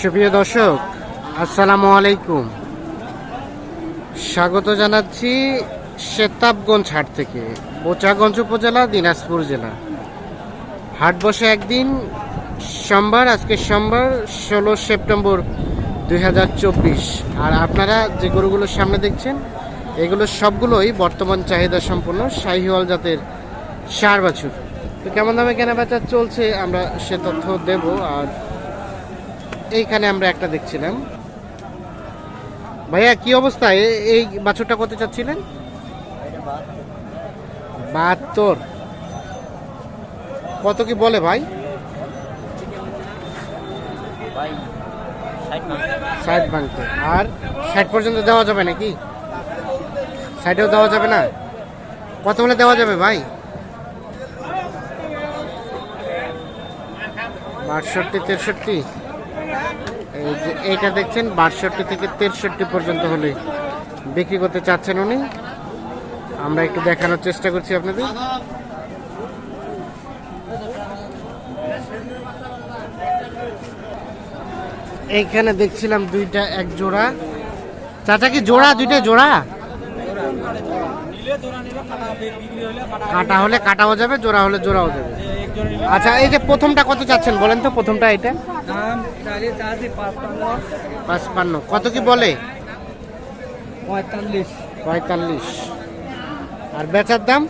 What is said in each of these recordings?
সুপ্রিয় দর্শক, আসসালামু আলাইকুম। স্বাগত জানাচ্ছি শেতাবগঞ্জ হাট থেকে, বোচাগঞ্জ উপজেলা, দিনাজপুর জেলা। হাট বসে একদিন, সোমবার, আজকে সোমবার, ষোলো সেপ্টেম্বর দুই হাজার চব্বিশ। আর আপনারা যে গরুগুলোর সামনে দেখছেন, এগুলো সবগুলোই বর্তমান চাহিদা সম্পন্ন শাহিওয়াল জাতের সার বাছুর। তো কেমন দামে কেনা বেচা চলছে, আমরা সে তথ্য দেব। আর এইখানে আমরা একটা দেখছিলাম। ভাইয়া কি অবস্থা? এই বাছুরটা কত চাচ্ছিলেন? বাহাত্তর। কত কি বলে ভাই? ষাট ভাঙতে আর ষাট পর্যন্ত দেওয়া যাবে নাকি? ষাটেও দেওয়া যাবে না? কত হলে দেওয়া যাবে ভাই? বাষট্টি তেষট্টি। এইটা দেখছেন, বাষট্টি থেকে তেষট্টি পর্যন্ত হলে বিক্রি করতে চাচ্ছেন উনি। আমরা একটু দেখানোর চেষ্টা করছি আপনাদের। এইখানে দেখছিলাম দুইটা, এক জোড়া। চাচা কি জোড়া, দুইটা জোড়া? কাটা হলে কাটাও যাবে, জোড়া হলে জোড়াও যাবে। আচ্ছা এই যে প্রথমটা কত চাচ্ছেন বলেন তো প্রথমটা এটা? পাঁচপান্ন। কত কি বলে? পঁয়তাল্লিশ। পঁয়তাল্লিশ। আর বেচার দাম?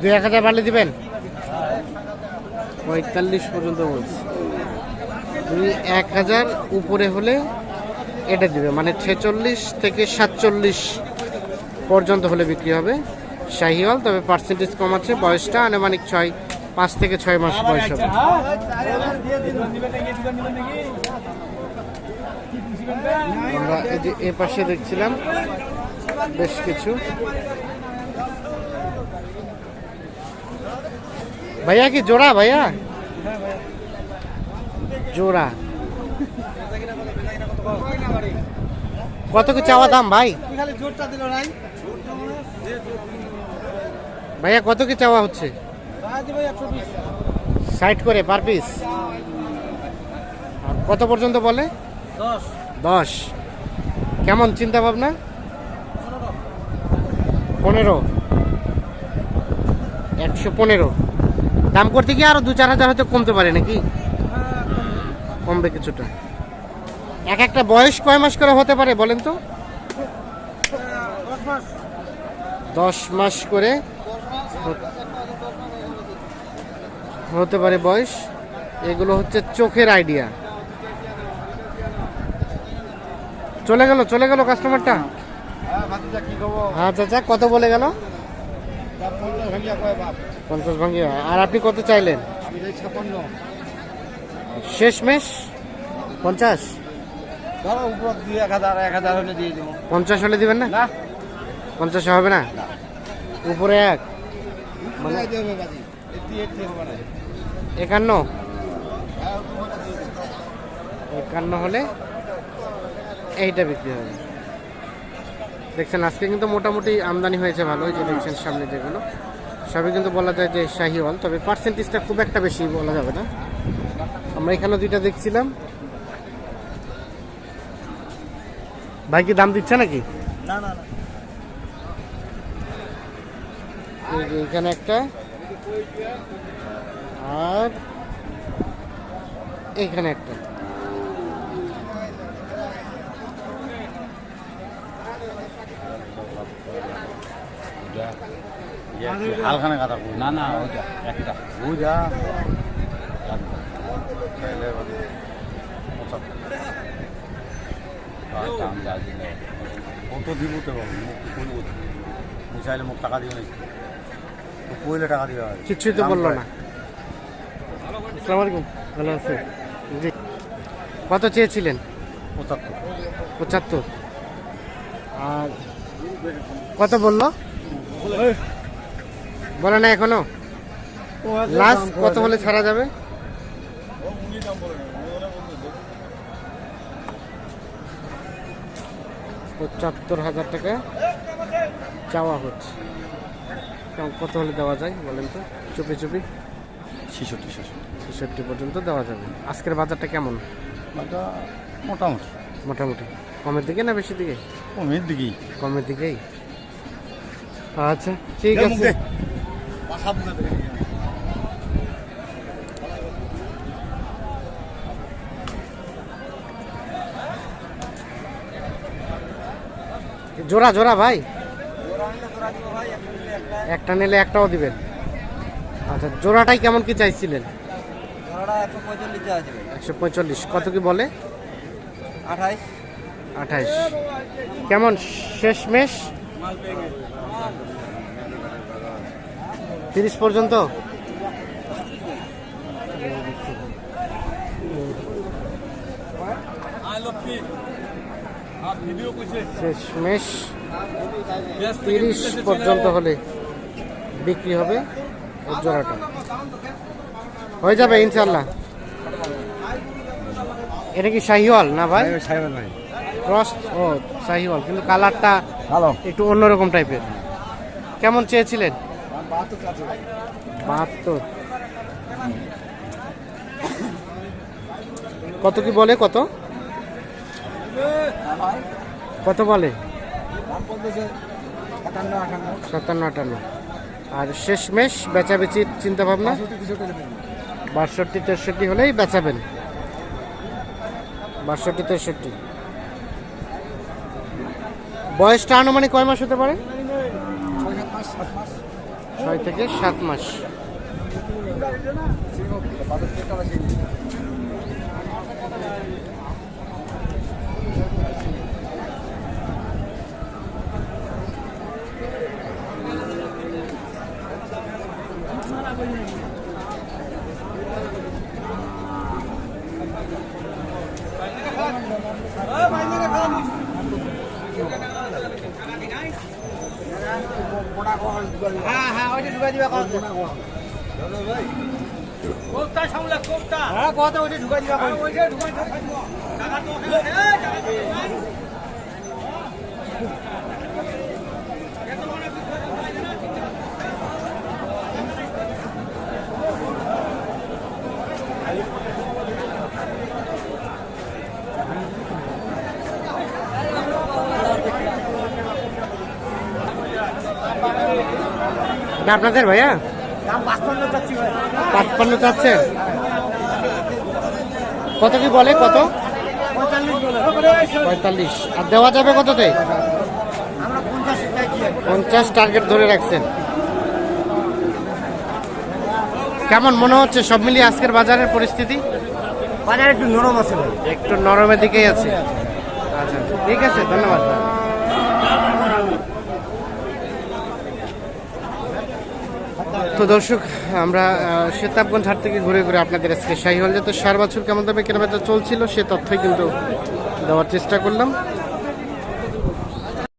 দুই এক হাজার বাড়লে দিবেন? পঁয়তাল্লিশ পর্যন্ত বলছি। দুই এক হাজার উপরে হলে এটা দিবে মানে ছেচল্লিশ থেকে সাতচল্লিশ পর্যন্ত হলে বিক্রি হবে। শাহিওয়াল, তবে পার্সেন্টেজ কম আছে, বয়সটা আনুমানিক ছয়, পাঁচ থেকে ছয় মাস বয়স হবে। আমরা এই যে এ পাশে দেখছিলাম বেশ কিছু। ভাইয়া কি জোড়া, ভাইয়া? জোড়া। কত কি চাওয়া দাম, ভাই? জোরটা দিল নাই ভাইয়া কত কি চাওয়া হচ্ছে? সাইড করে পার পিস? কত পর্যন্ত বলে? দশ। কেমন চিন্তা ভাবনা? পনেরো। একশো পনেরো। দাম করতে গিয়ে আরও দু চার হাজার হয়তো কমতে পারে নাকি? কমবে কিছুটা। এক একটা বয়স কয় মাস করে হতে পারে বলেন তো? দশ মাস করে হতে পারে বয়স। এগুলো হচ্ছে চোখের আইডিয়া চলে গেল চলে গেল কাস্টমারটা হ্যাঁ চাচা কত বলে গেল? পঞ্চাশ ভাঙিয়া কয় বাপ পঞ্চাশ? ভাঙ্গি আর আপনি কত চাইলেন শেষ মেশ পঞ্চাশ পঞ্চাশ হলে দিবেন না? না। পঞ্চাশ হবে না? উপরে এক। মানে একান্ন। একান্ন হলে এইটা বিক্রি হবে। দেখছেন, আজকে কিন্তু মোটামুটি আমদানি হয়েছে ভালো যে দেখছেন সামনে যেগুলো। সবই কিন্তু বলা যায় যে শাহিওয়াল, তবে পার্সেন্টেজটা খুব একটা বেশি বলা যাবে না। আমরা এখানে দুইটা দেখছিলাম। ভাই কি দাম দিচ্ছে নাকি? না না না এই যে এখানে একটা। আর এখানে একটা। হালখানে কথা না না ওইটা একটা। বুঝা কত দিব তো? মুখ চাইলে মোক টাকা দিও নাকি তো পইলে টাকা দিবা কিছুই তো বলল না। আসসালামু আলাইকুম ভালো আছে জি। কত চেয়েছিলেন? পঁচাত্তর। পঁচাত্তর। আর কত বলল? বলে না এখনও? লাস্ট কত হলে ছাড়া যাবে? পঁচাত্তর হাজার টাকা চাওয়া হচ্ছে। কত হলে দেওয়া যায় বলেন তো? চুপি চুপি। ছেষট্টি ছেষট্টি। ছেষট্টি পর্যন্ত দেওয়া যাবে। আজকের বাজারটা কেমন? এটা মোটামুটি। মোটামুটি। কমের দিকে না বেশি দিকে? কমের দিকেই। কমের দিকেই। আচ্ছা ঠিক আছে। জোড়া জোড়া ভাই। একটা নিলে একটাও দিবেন। আচ্ছা জোড়াটাই কেমন কি চাইছিলেন? একশো পঁয়তাল্লিশ কত কি বলে? আঠাইশ। আঠাইশ। কেমন? শেষ মেশ? তিরিশ পর্যন্ত? শেষ মেশ। তিরিশ পর্যন্ত হলে। বিক্রি হবে জোড়াটা। হয়ে যাবে ইনশাল্লাহ এটা কি শাহিওয়াল না ভাই? নাই ক্রস ও শাহিওয়াল। কিন্তু কালারটা ভালো। একটু অন্যরকম টাইপের। কেমন চেয়েছিলেন? বাহাত্তর। কত কি বলে কত? কত বলে? সাতান্ন আটান্ন। আর শেষমেশ বেচাবেচির চিন্তা ভাবনা বাষট্টি, তেষট্টি হলেই বেচাবেন। বাষট্টি, তেষট্টি। বয়সটা আনুমানিক কয় মাস হতে পারে? ছয় থেকে সাত মাস। হ্যাঁ হ্যাঁ ওইটা ঢুকাই দিবা কত হ্যাঁ কত ওইটা ঢুকাই দিবা কত এটা দিবা ভাইয়া দাম পাঁচপান্ন চাচ্ছি ভাই। পাঁচপান্ন চাচ্ছে? কত কি বলে কত? পঁয়তাল্লিশ আর দেওয়া যাবে কততে? পঞ্চাশ টার্গেট ধরে রাখছেন। কেমন মনে হচ্ছে সব মিলিয়ে আজকের বাজারের পরিস্থিতি? বাজার একটু নরম আছে একটু নরমের দিকেই আছে। আচ্ছা। ঠিক আছে ধন্যবাদ। তো দর্শক, আমরা শ্বেতাবগঞ্জ হাট থেকে ঘুরে ঘুরে আপনাদের আজকে শাহী হল। তো সার বছর কেমন দামে কেনাবেচা চলছিল, সে তথ্যই কিন্তু দেওয়ার চেষ্টা করলাম।